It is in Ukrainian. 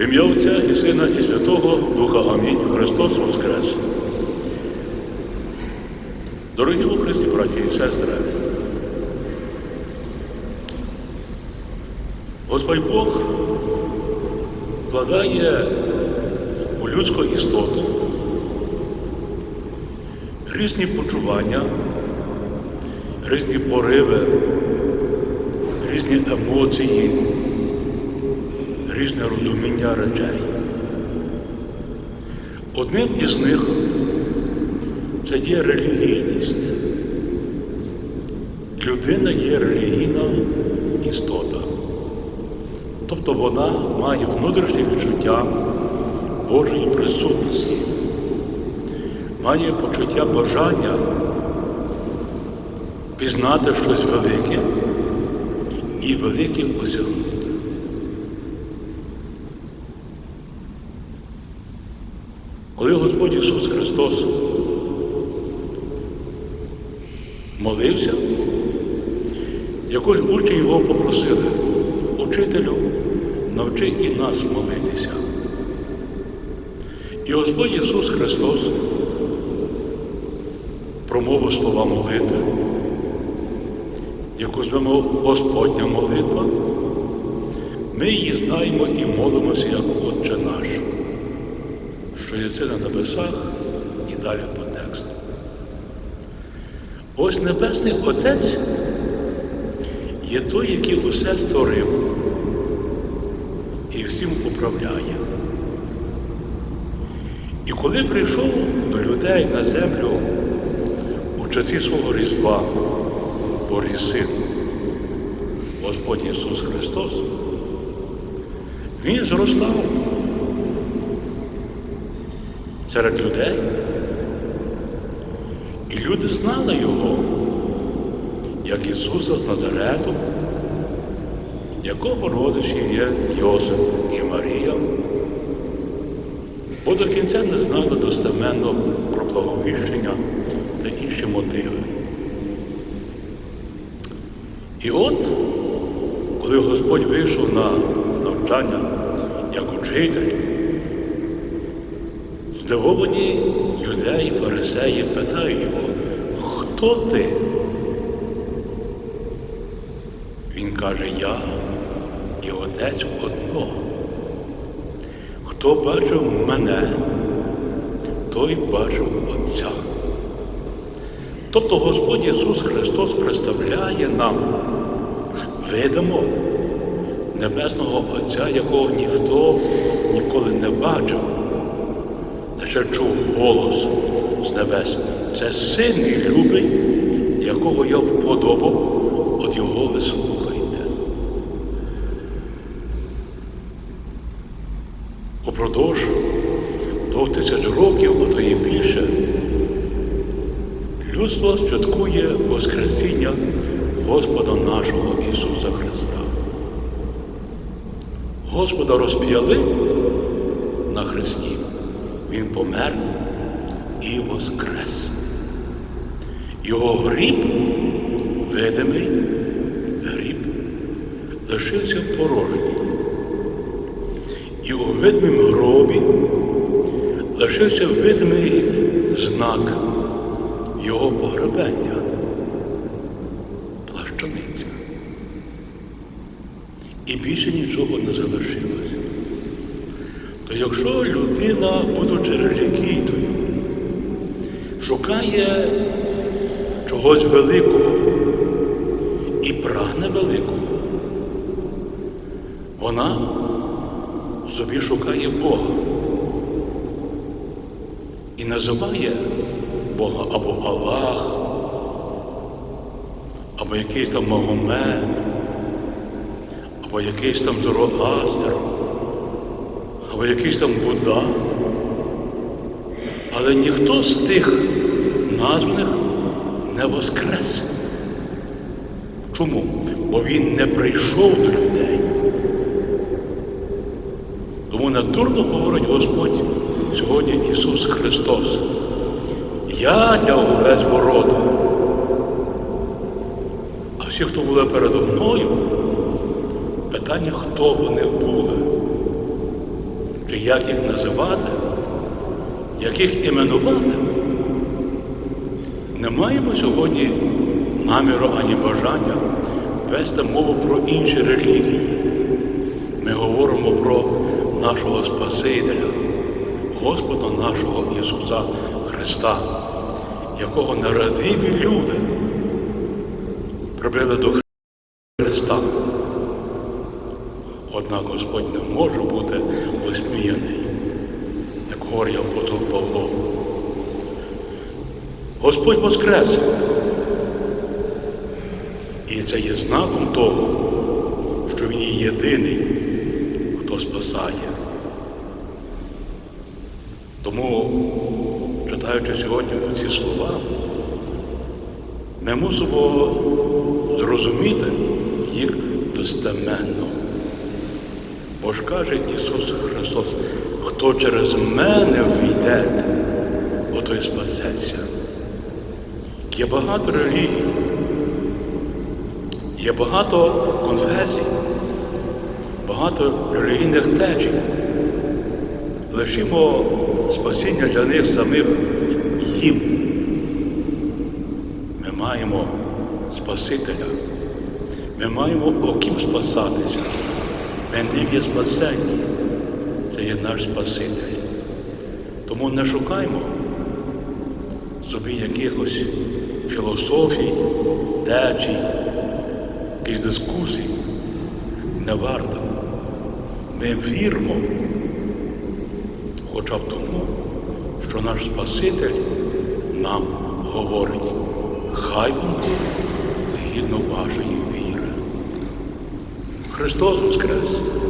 Ім'я Отця і Сина, і Святого Духа Амінь. Христос Воскрес. Дорогі у Христі, браті і сестри, Господь Бог вкладає у людську істоту різні почування, різні пориви, різні емоції, різне розуміння речей. Одним із них це є релігійність. Людина є релігійна істота. Тобто вона має внутрішнє відчуття Божої присутності, має почуття бажання пізнати щось велике і велике осягнути. Коли Господь Ісус Христос молився, якось учні його попросили, учителю, навчи і нас молитися. І Господь Ісус Христос промовив слова молитви, яку звемо Господня молитва, ми її знаємо і молимося як Отче наш, що є це на небесах і далі по тексту. Ось Небесний Отець є той, який усе створив і всім управляє. І коли прийшов до людей на землю у часі свого Різдва Божий Син, Господь Ісус Христос, Він зростав серед людей. І люди знали Його, як Ісуса з Назарету, якого родичі є Йосип і Марія, бо до кінця не знали достеменно про благовіщення та інші мотиви. І от, коли Господь вийшов на навчання як учитель, здивовані юдеї, фарисеї питають його, хто ти? Він каже, я і Отець одно. Хто бачив мене, той бачив Отця. Тобто Господь Ісус Христос представляє нам, видимо, Небесного Отця, якого ніхто ніколи не бачив, лише чув голос з небес. Це син мій любий, якого я вподобав, от його ви слухайте. Упродовж двох тисяч років, а то і більше, людство святкує Воскресіння Господа нашого Ісуса Христа. Господа розп'яли на Христі. Він помер і воскрес. Його гріб, видимий гріб, лишився порожній. І у видимому гробі лишився видимий знак його погребення. Плащаниця. І більше нічого не залишилося. То якщо людина, будучи релігійною, шукає чогось великого і прагне великого, вона собі шукає Бога. І називає Бога або Аллах, або якийсь там Магомед, або якийсь там Зороастр, або якийсь там Будда. Але ніхто з тих названих не воскрес. Чому? Бо він не прийшов до людей. Тому надурно говорить Господь сьогодні Ісус Христос. Я для овець ворота. А всі, хто були передо мною, питання, хто вони були. Чи як їх називати, як їх іменувати. Не маємо сьогодні наміру ані бажання вести мову про інші релігії. Ми говоримо про нашого Спасителя, Господа нашого Ісуса Христа, якого нерадиві люди прибили до Христа. Однак Господь не може бути осміяний, як говорить апостол Павло. Господь Воскрес. І це є знаком того, що Він є єдиний, хто спасає. Тому, читаючи сьогодні ці слова, ми мусимо зрозуміти їх достеменно. Бо ж каже Ісус Христос, хто через мене війде, отой спасеться. Є багато релігій, є багато конфесій, багато релігійних течій. Лишимо спасіння для них самих їм. Ми маємо Спасителя. Ми маємо о ким спасатися. Ним є спасені. Це є наш Спаситель. Тому не шукаймо собі якихось філософій, течій, якихось дискусій. Не варто. Ми віримо, хоча б тому, що наш Спаситель нам говорить, хай вам згідно вашої віри. Христос Воскрес!